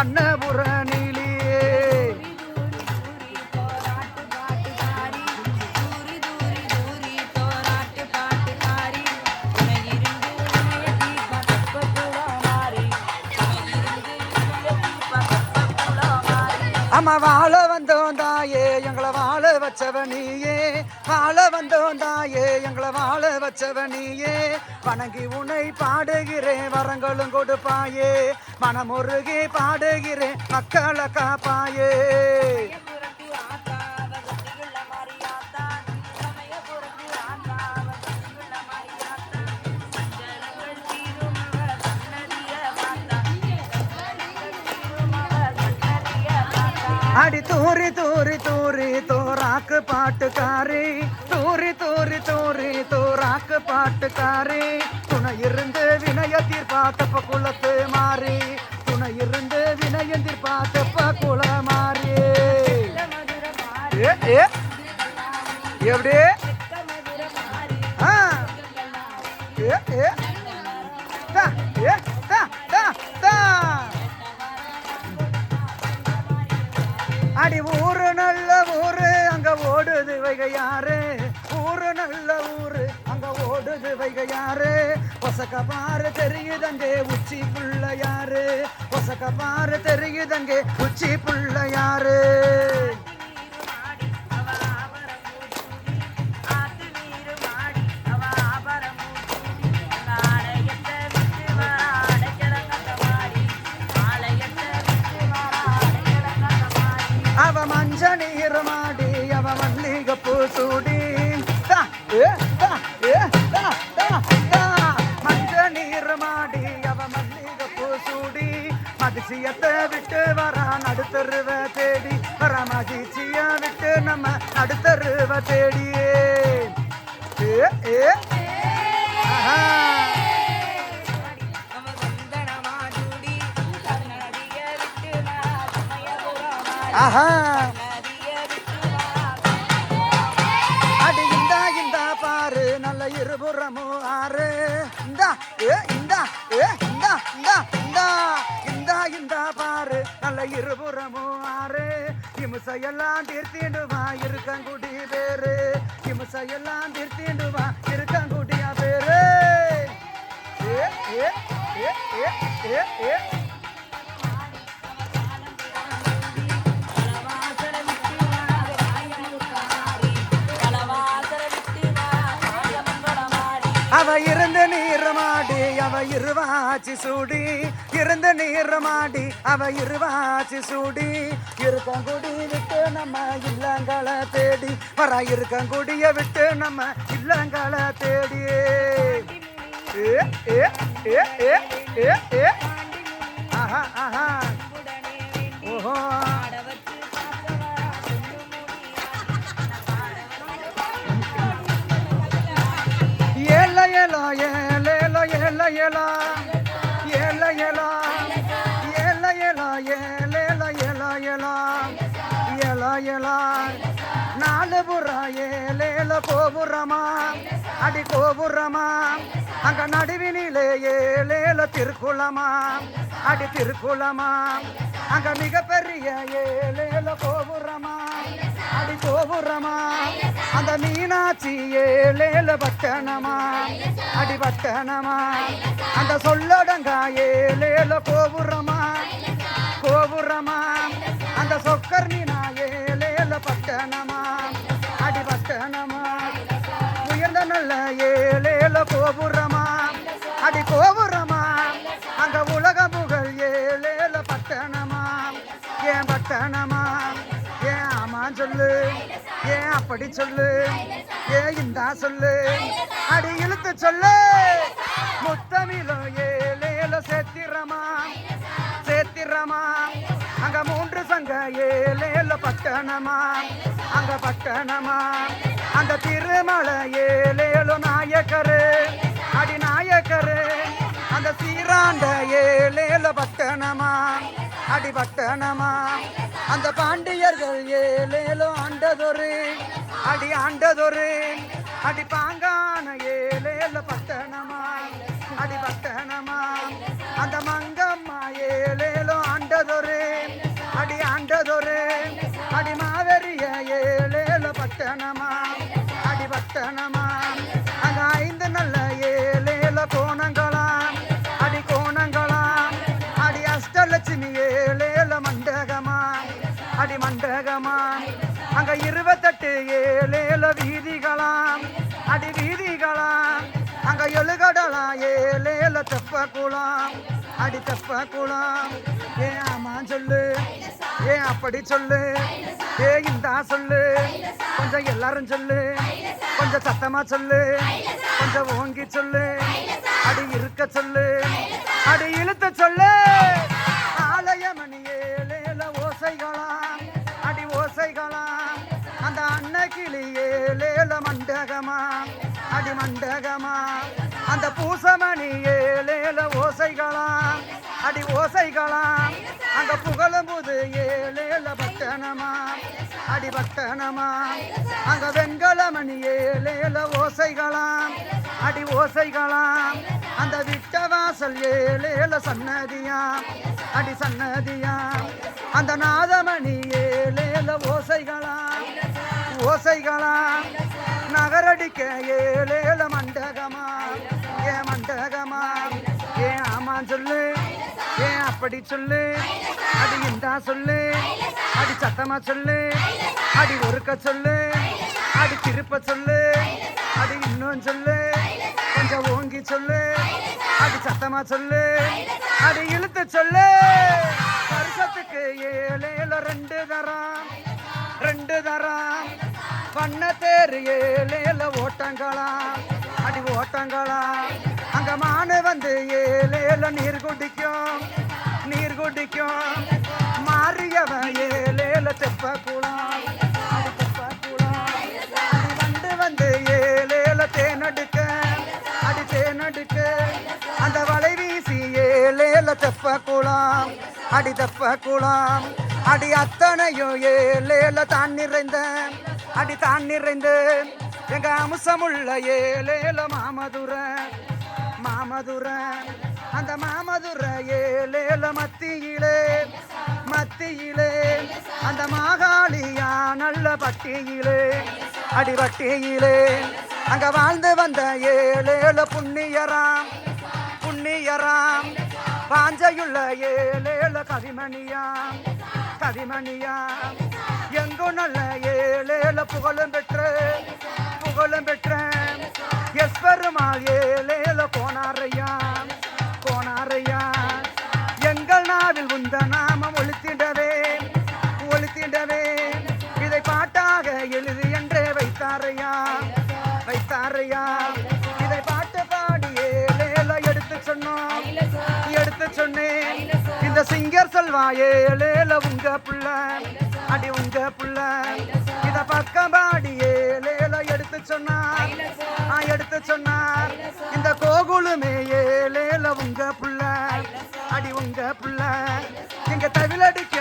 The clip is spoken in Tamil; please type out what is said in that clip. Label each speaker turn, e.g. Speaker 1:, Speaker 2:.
Speaker 1: அன்னபுர நீலியே அம்மா வாழ வந்தோம் தாயே எங்களை வாழ வச்சவனியே வாழ வந்தோம் தாயே எங்களை வாழ வச்சவனியே வணங்கி உன்னை பாடுகிறேன் வரங்களும் கொடுப்பாயே. மனமுருகி பாடுகிறேன் மக்களை காப்பாயே. அடி தூர தோராக்கு பாட்டுக்காரி. தூரி தூரி தூரி தோராக்கு பாட்டுக்காரி. துணை இருந்து வினய தீர்ப்பாத்தப்ப குளத்து மாறி. துணை இருந்து வினயம் தீர்ப்பாத்தப்ப குள மாறி. எப்படி? ஆ. ஏ ஏ. தா ஏ தா தா தா. அடி ஊரு ஓடுது யாரு ஊரு நல்ல ஊரு அங்க ஓடுது வைகை யாரு பொசக்க பாரு தெரியுதங்கே உச்சி புள்ள யாரு பொசக்க பாரு தெரியுதங்கே உச்சி புள்ள வர விட்டு நம்ம அடுத்த ரூப தேடியே. ஏ ஆஹா. அடி இந்தா இந்தா பாரு நல்ல இருபுறமோ ஆறு. இந்தா ஏ இந்தா ஏ இந்தா இந்தா இந்தா இந்தா இந்தா பாரு நல்ல இருபுறமோ ஆறு. இமுசையெல்லாம் தீர்த்திடுவா இருக்கங்குடி பேரு. இமுசையெல்லாம் தீர்த்திடுவா இருக்கங்குடியா பேரு. ஏ ஏ ஏ ஏ ஏ ஏ. அவ இருந்த நீரமாடி அவ இருவாச்சி சூடி. இருந்த நீரமாடி அவ இருவாச்சி சூடி. இருக்கங்குடி விட்டு நம்ம இல்லங்களை தேடி. வர இருக்கங்குடிய விட்டு நம்ம இல்லங்களை தேடி. ஏ ஏ ஏ ஏ ஏ ஏ. ஆஹா ஆஹா. ஓஹோ. ஏலேல கோபுரமா? அடி கோபுரமா? அங்க நடுவினிலே ஏலேல திருக்குளமா? அடி திருக்குளமா? அங்க மிகப்பெரிய ஏலேல கோபுரமா? அடி கோபுரமா? அந்த மீனாட்சி ஏலேல பட்டணமா? அடி பட்டணமா? அந்த சொல்லடங்கா ஏலேல கோபுரமா? கோபுரமா? அந்த சொக்கர் மீனா ஏலேல பட்டணமா? அடி உயர்ந்த நல்ல ஏலேல கோபுரமா? அடி கோபுரமா? அங்க உலக புகழ் ஏலேல பட்டணமா? ஏன் பட்டணமா? ஏன் ஆமா சொல்லு. ஏன் அப்படி சொல்லு. ஏன் இந்தா சொல்லு. அடி இழுத்து சொல்லு. முத்தமிழோ ஏலேல சேத்திரமா? சேத்திரமா? ஏலேல பட்டணமா? அங்க பட்டணமா? அந்த திருமலை ஏலேலோ நாயக்கரு. அடி நாயக்கரு. அந்த சீராண்ட ஏலேல பட்டணமா? அடி பட்டணமா? அந்த பாண்டியர்கள் ஏலேலோ ஆண்டதொரு. அடி ஆண்டதொரு. அடி பாங்கான ஏலேல பட்டணமா? அடி பட்டணமா? அந்த தப்பா கூலாம் அடி தப்பா கூலாம் ஏ ஆமா சொல்லு ஏ அப்படி சொல்லு ஏ இந்தா சொல்லு கொஞ்சம் எல்லாரும் சொல்லு கொஞ்சம் சத்தமா சொல்லு கொஞ்சம் ஓங்கி சொல்லு அடி இருக்க சொல்லு அடி இழுத்த சொல்லு. ஆலய ஏலேல ஓசைகளாம் அடி ஓசைகளாம். அந்த அன்னக்கிளி ஏலேல மண்டகமா அடி மண்டகமா அந்த பூசமணியே ஏலேல ஓசைகளாம் அடி ஓசைகளாம். அங்க புகழும் போது ஏழேல பக்தனமா அடி பக்தனமா அங்க வெண்கல மணி ஏழேல ஓசைகளாம். அடி ஓசைகளாம். அந்த விட்ட வாசல் ஏலேல சன்னதியாம். அடி சன்னதியாம். அந்த நாதமணி ஏழேல ஓசைகளாம். ஓசைகளாம். நகரடிக்க ஏழேல மண்டகமா ஏ மண்டகமா ஏ சொல்லு. ஏன் அப்படி சொல்லு? அடி இந்தா சொல்லு. அடி சத்தமா சொல்லு. அடி ஒருக்க சொல்லு. அடி திருப்ப சொல்லு. அடி இன்னும் சொல்லு. கொஞ்சம் ஓங்கி சொல்லு. அடி சத்தமா சொல்லு. அடி இழுத்து சொல்லு. வருஷத்துக்கு ஏழு ரெண்டு தரம். ரெண்டு தரம். பண்ண தேர் ஏழு ஓட்டங்களா? அடி ஓட்டங்களா? ஏழேல நீர் குடிக்கும் நீர் குடிக்கும். மாறியவன் ஏழேல செப்ப குளம் அடி குளம் வந்து வந்து ஏழேல தேனடுக்க அடி தேனடுக்க அந்த வலை வீசி ஏழேல தெப்ப குளம் அடி தெப்ப குளம் அடி அத்தனையும் ஏழேல தான் நிறைந்த அடி தான் நிறைந்து எங்க அம்சமுள்ள ஏழேல மாமதுர மாமதுர அந்த மாமதுர ஏழேல மத்தியிலே மத்தியிலே. அந்த மாகாளியா நல்ல பட்டியிலே அடிபட்டியிலே. அங்க வாழ்ந்து வந்த ஏழேல புண்ணியராம் புண்ணியராம். பாஞ்சையுள்ள ஏழேல கவிமணியாம் கவிமணியாம். எங்கும் நல்ல ஏழேல புகழும் பெற்று புகழும் பெற்ற எஸ் பெருமாள் ஏழேல கோணாரையா எங்கள் உந்த நாமம் ஒழித்திடவே ஒழித்திடவே. இதை பாட்டாக எழுது என்றே வைத்தாரையா வைத்தாரையா. இதை பாட்டு பாடியே ஏழேல எடுத்து சொன்னோம் எடுத்து சொன்னேன். இந்த சிங்கர் சொல்வாயே லேல உங்க புள்ள அடி உங்க புள்ள. இத பக்கம் பாடியே லேல எடுத்து சொன்னார் எடுத்து சொன்னார். இந்த கோகுலுமே லேல உங்க புள்ள. எங்க உங்க புள்ள. எங்க தவிலடிக்க